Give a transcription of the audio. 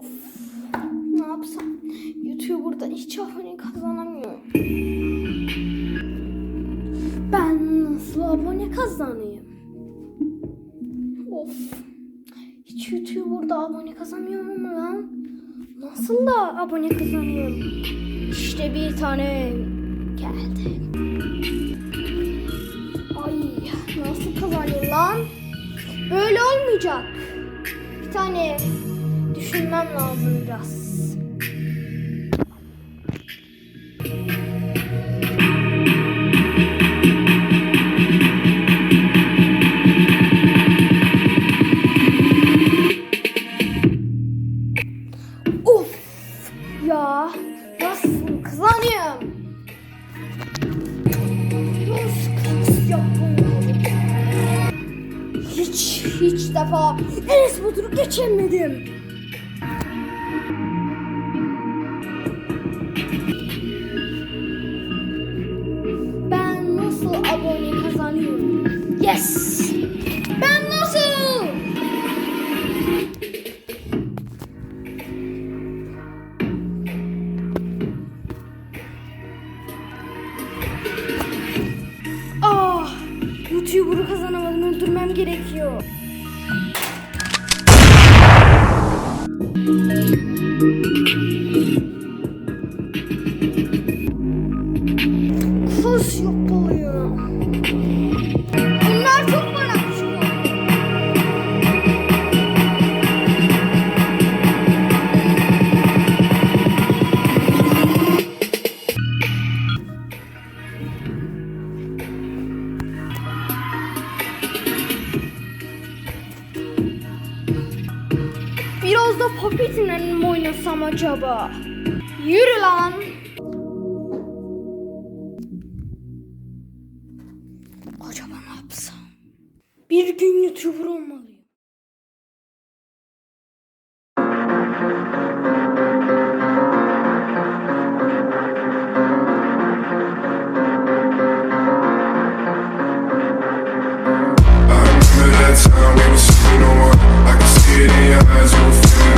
Of. Ne yapsam? YouTuber'da hiç abone kazanamıyorum. Ben nasıl abone kazanayım? Of. Hiç YouTuber'da abone kazanmıyorum lan. Nasıl da abone kazanıyorum? İşte bir tane geldi. Ay nasıl kazanayım lan? Böyle olmayacak. Bir tane düşünmem lazım biraz. Of ya nasıl yapıyorum? Hiç hiç defa Enes Batur'u geçemedim. Yes! Ben nasıl? Ah! YouTuber'ı kazanamadım. Öldürmem gerekiyor. Papetinle mi oynasam acaba? Yürü lan! Acaba ne yapsam? Bir gün YouTuber olmalıyım. I can see it in your eyes,